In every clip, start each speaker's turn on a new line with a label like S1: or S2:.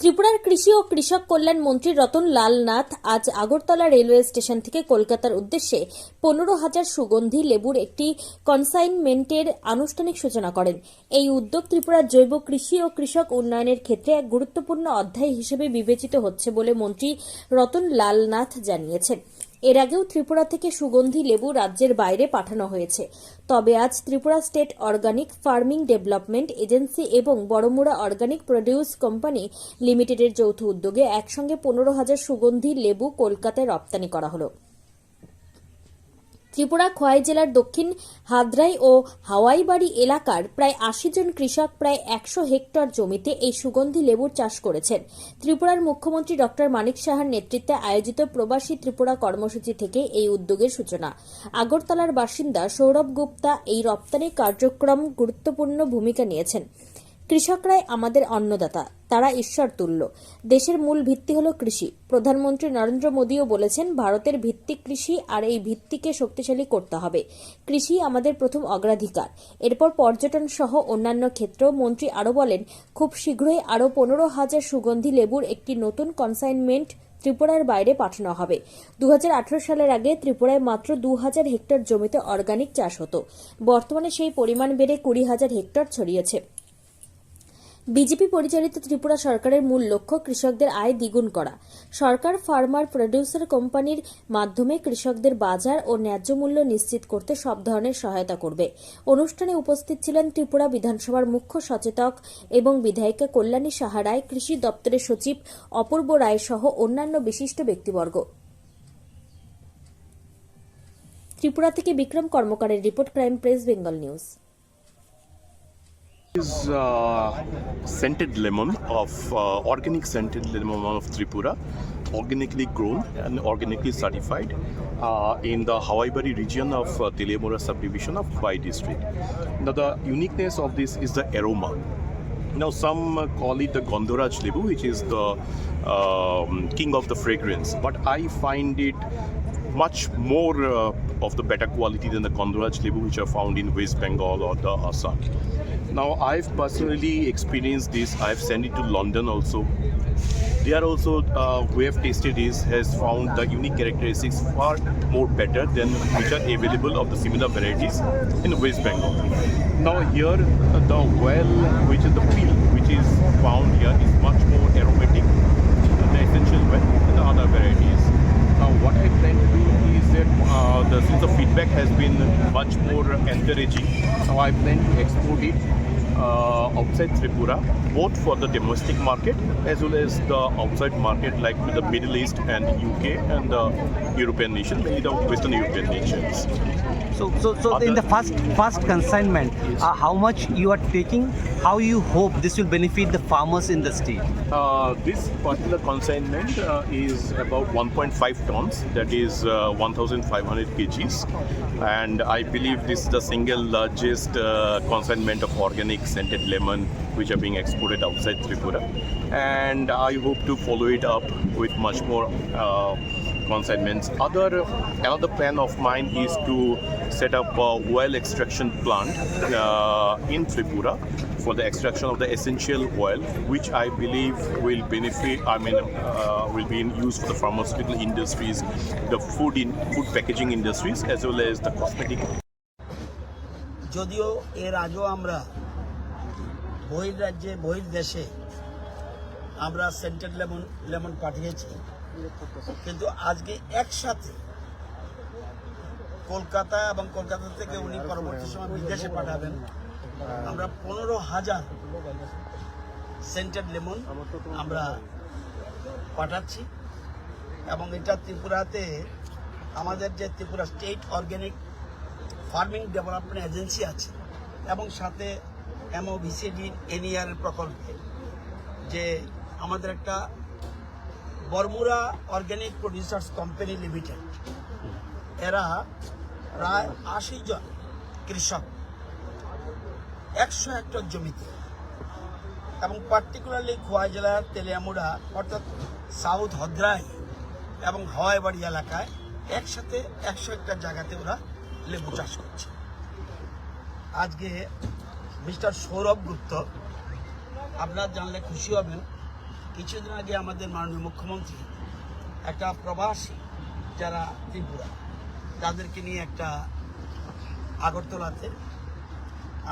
S1: ত্রিপুরার কৃষি ও কৃষক কল্যাণ মন্ত্রী রতন লাল নাথ আজ আগরতলা রেলওয়ে স্টেশন থেকে কলকাতার উদ্দেশ্যে পনেরো হাজার সুগন্ধি লেবুর একটি কনসাইনমেন্টের আনুষ্ঠানিক সূচনা করেন। এই উদ্যোগ ত্রিপুরার জৈব কৃষি ও কৃষক উন্নয়নের ক্ষেত্রে এক গুরুত্বপূর্ণ অধ্যায় হিসেবে বিবেচিত হচ্ছে বলে মন্ত্রী রতন লাল নাথ জানিয়েছেন। এর আগেও ত্রিপুরা থেকে সুগন্ধি লেবু রাজ্যের বাইরে পাঠানো হয়েছে। তবে আজ Tripura state organic farming development agency এবং বড়মুড়া অর্গানিক প্রডিউস কোম্পানি লিমিটেডের যৌথ উদ্যোগে একসঙ্গে পনেরো হাজার সুগন্ধি লেবু কলকাতায় রপ্তানি করা হলো। ত্রিপুরা খোয়াই জেলার দক্ষিণ হাদরাই ও হাওয়াইবাড়ি এলাকার প্রায় আশি জন কৃষক প্রায় একশো হেক্টর জমিতে এই সুগন্ধি লেবুর চাষ করেছেন। ত্রিপুরার মুখ্যমন্ত্রী ডক্টর মানিক সাহার নেতৃত্বে আয়োজিত প্রবাসী ত্রিপুরা কর্মসূচি থেকে এই উদ্যোগের সূচনা। আগরতলার বাসিন্দা সৌরভ গুপ্তা এই রপ্তানি কার্যক্রম গুরুত্বপূর্ণ ভূমিকা নিয়েছেন। কৃষকরাই আমাদের অন্নদাতা, তারা ঈশ্বর তুল্য। দেশের মূল ভিত্তি হল কৃষি। প্রধানমন্ত্রী নরেন্দ্র মোদীও বলেছেন, ভারতের ভিত্তি কৃষি আর এই ভিত্তিকে শক্তিশালী করতে হবে। কৃষি আমাদের প্রথম অগ্রাধিকার। এরপর পর্যটন সহ অন্যান্য ক্ষেত্রেও মন্ত্রী আরও বলেন, খুব শীঘ্রই আরও পনেরো হাজার সুগন্ধি লেবুর একটি নতুন কনসাইনমেন্ট ত্রিপুরার বাইরে পাঠানো হবে। দু হাজার আঠেরো সালের আগে ত্রিপুরায় মাত্র দু হাজার হেক্টর জমিতে অর্গানিক চাষ হতো। বর্তমানে সেই পরিমাণ বেড়ে কুড়ি হাজার হেক্টর ছড়িয়েছে। বিজেপি পরিচালিত ত্রিপুরা সরকারের মূল লক্ষ্য কৃষকদের আয় দ্বিগুণ করা। সরকার ফার্মার, প্রডিউসার কোম্পানির মাধ্যমে কৃষকদের বাজার ও ন্যায্য মূল্য নিশ্চিত করতে সব ধরনের সহায়তা করবে। অনুষ্ঠানে উপস্থিত ছিলেন ত্রিপুরা বিধানসভার মুখ্য সচেতক এবং বিধায়িকা কল্যাণী সাহারায় কৃষি দপ্তরের সচিব অপূর্ব রায় সহ অন্যান্য বিশিষ্ট ব্যক্তিবর্গ। ত্রিপুরা থেকে Bikram কর্মকারের report, crime press, Bengal news.
S2: Is uh, scented lemon of uh, organic scented lemon of Tripura, organically grown and organically certified uh, in the Hawaii region of uh, subdivision of Kwai district. Now the uniqueness of this is the aroma. Now some call it the Gondoraj Lebu, which is the um, king of the fragrance, but I find it much more uh, of the better quality than the Gondoraj Lebu, which are found in West Bengal or the Assam. Now, I've personally experienced this. I've sent it to London also. They are also, uh, who have tasted this, has found the unique characteristics far more better than which are available of the similar varieties in West Bengal. Now, here, the well, which is the peel, which is found here, is much more aromatic than the essential well in the other varieties. Now, what I plan to do is that uh, the, since the feedback has been much more encouraging, now I plan to export it uh, outside Tripura, both for the domestic market as well as the outside market, like with the Middle East and UK and the European nations, the Western European nations.
S3: So, so, so in the first first consignment, uh, how much you are taking? How you hope this will benefit the farmers in the state?
S2: Uh, this particular consignment uh, is about 1.5 tons, that is uh, 1,500 kgs, and I believe this is the single largest uh, consignment of organic scented lemon which are being exported outside Tripura, and I hope to follow it up with much more. Uh, consignments. Other another plan of mine is to set up a oil extraction plant uh, in Tripura for the extraction of the essential oil, which I believe will benefit. I mean, uh, will be in use for the pharmaceutical industries, the food in food packaging industries, as well as the cosmetic
S4: যদিও এর আগেও আমরা বহির্রাজ্যে বহির্দেশে আমরা scented lemon lemon পাঠিয়েছি কিন্তু আজকে একসাথে কলকাতা এবং কলকাতা থেকে উনি পরবর্তী সময় বিদেশে পাঠাবেন। আমরা পনেরো হাজার সেন্টেড লেমন আমরা পাঠাচ্ছি। এবং এটা ত্রিপুরাতে আমাদের যে Tripura state organic farming development agency আছে এবং সাথে এমও ভিসিডি এনইআর প্রকল্পে যে আমাদের একটা Baramura organic producers company limited. এরা প্রায় আশি জন কৃষক, একশো হেক্টর জমিতে। এবং পার্টিকুলারলি খোয়া জেলার তেলিয়ামুড়া, অর্থাৎ সাউথ হদ্রাই এবং হাওয়াইবাড়ি এলাকায় একসাথে একশো হেক্টর জায়গাতে ওরা লেবু চাষ করছে। আজকে মিস্টার সৌরভ গুপ্ত, আপনারা জানলে খুশি হবেন কিছুদিন আগে আমাদের মাননীয় মুখ্যমন্ত্রী একটা প্রবাসী যারা ত্রিপুরা, তাদেরকে নিয়ে একটা আগরতলাতে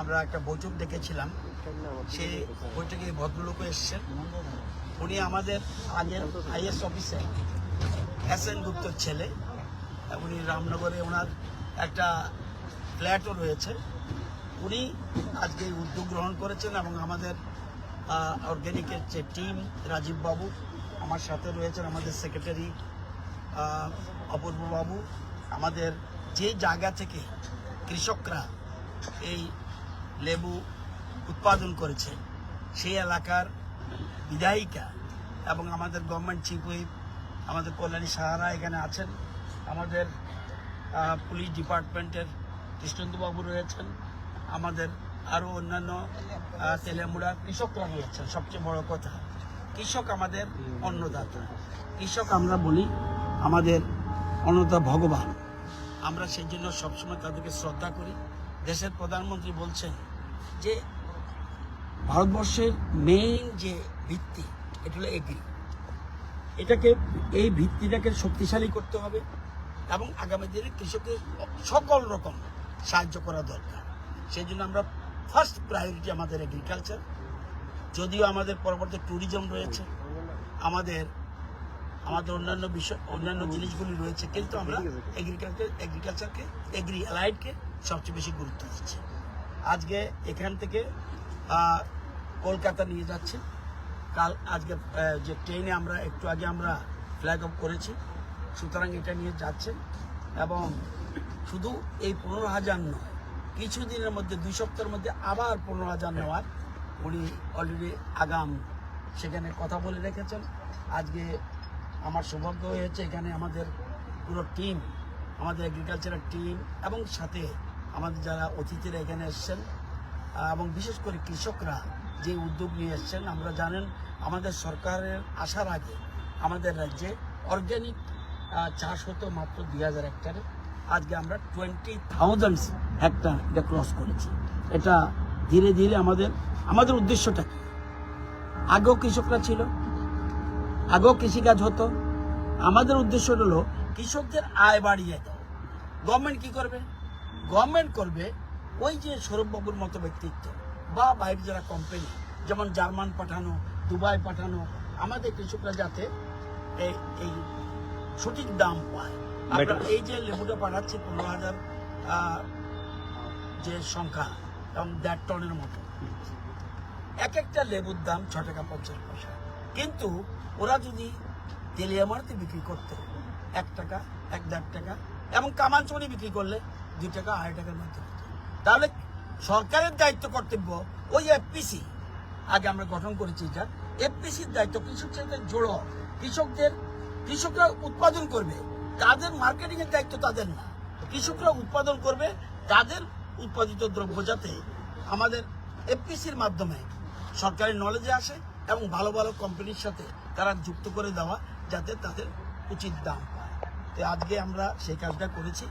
S4: আমরা একটা বৈঠক ডেকেছিলাম। সেই বৈঠকে ভদ্রলোকও এসছেন। উনি আমাদের আগের আইএস অফিসার এস এন গুপ্তর ছেলে। উনি রামনগরে ওনার একটা ফ্ল্যাটও রয়েছে। উনি আজকে উদ্যোগ গ্রহণ করেছেন এবং আমাদের অর্গ্যানিকের যে টিম রাজীব বাবু আমার সাথে রয়েছেন, আমাদের সেক্রেটারি অপূর্ব বাবু। আমাদের যে জায়গা থেকে কৃষকরা এই লেবু উৎপাদন করেছে, সেই এলাকার বিধায়িকা এবং আমাদের গভর্নমেন্ট চিফ হুইপ আমাদের কল্যাণী সাহারা এখানে আছেন। আমাদের পুলিশ ডিপার্টমেন্টের কৃষ্ণেন্দুবাবু রয়েছেন। আমাদের আরও অন্যান্য আহ, তেলেমুড়ার কৃষকরা রয়েছেন সবচেয়ে বড় কথা কৃষক আমাদের অন্নদাতা। কৃষক আমরা বলি আমাদের অন্নদা ভগবান। আমরা সেই জন্য সবসময় তাদেরকে শ্রদ্ধা করি। দেশের প্রধানমন্ত্রী বলছেন যে ভারতবর্ষের মেইন যে ভিত্তি এটা হলো এগ্রি এটাকে এই ভিত্তিটাকে শক্তিশালী করতে হবে এবং আগামী দিনে কৃষকের সকল রকম সাহায্য করা দরকার। সেই জন্য আমরা ফার্স্ট প্রায়োরিটি আমাদের এগ্রিকালচার যদিও আমাদের পরবর্তী ট্যুরিজম রয়েছে, আমাদের আমাদের অন্যান্য বিষয়, অন্যান্য জিনিসগুলি রয়েছে, কিন্তু আমরা এগ্রিকালচার এগ্রিকালচারকে এগ্রি অ্যালাইডকে সবচেয়ে বেশি গুরুত্ব দিচ্ছি। আজকে এখান থেকে কলকাতা নিয়ে যাচ্ছি। কাল আজকে যে ট্রেনে আমরা, একটু আগে আমরা ফ্ল্যাগ অফ করেছি, সুতরাং এটা নিয়ে যাচ্ছেন এবং শুধু এই পনেরো হাজার নয় কিছুদিনের মধ্যে, দুই সপ্তাহের মধ্যে আবার পনেরো হাজার নেওয়ার। উনি অলরেডি আগাম। সেখানে কথা বলে রেখেছেন। আজকে আমার সৌভাগ্য হয়েছে, এখানে আমাদের পুরো টিম আমাদের এগ্রিকালচারের টিম এবং সাথে আমাদের যারা অতিথিরা এখানে এসছেন এবং বিশেষ করে কৃষকরা যে উদ্যোগ নিয়ে এসছেন, আমরা জানেন আমাদের সরকারের আসার আগে আমাদের রাজ্যে অর্গ্যানিক চাষ হতো মাত্র দুই হাজার হেক্টারে। আজকে আমরা টোয়েন্টি থাউজেন্ড হেক্টার এটা ক্রস করেছি। এটা ধীরে ধীরে আমাদের আমাদের উদ্দেশ্যটা কি? আগেও কৃষকরা ছিল, আগেও কৃষিকাজ হতো। আমাদের উদ্দেশ্য হলো কৃষকদের আয় বাড়িয়ে দাও গভর্নমেন্ট কি করবে? গভর্নমেন্ট করবে ওই যে সৌরভবাবুর মতো ব্যক্তিত্ব বা বাইরে যারা কোম্পানি যেমন জার্মান পাঠানো, দুবাই পাঠানো, আমাদের কৃষকরা যাতে এই সঠিক দাম পায়। এই যে লেবুটা পাঠাচ্ছি পনেরো হাজার যে সংখ্যা, এবং দেড় টনের মতো। এক একটা লেবুর দাম ছ টাকা পঞ্চাশ পয়সা। কিন্তু ওরা যদি তেলিয়ামারতে বিক্রি করতো, এক টাকা, এক দেড় টাকা, এবং কামানচুরি বিক্রি করলে দুই টাকা, আড়াই টাকার মধ্যে তাহলে সরকারের দায়িত্ব কর্তব্য ওই এফপিসি আগে আমরা গঠন করেছি এটা। এফপিসির দায়িত্ব কৃষকদের জোড়ো। কৃষকদের কৃষকরা উৎপাদন করবে। তাদের মার্কেটিং এর দায়িত্ব তাদের না। কৃষকরা উৎপাদন করবে তাদের উৎপাদিত দ্রব্য যাতে আমাদের এফপিসির মাধ্যমে সরকারের নলেজে আসে এবং ভালো ভালো কোম্পানির সাথে তারা যুক্ত করে দেওয়া যাতে তাদের উচিত দাম পায়। তো আজকে আমরা সেই কাজটা করেছি।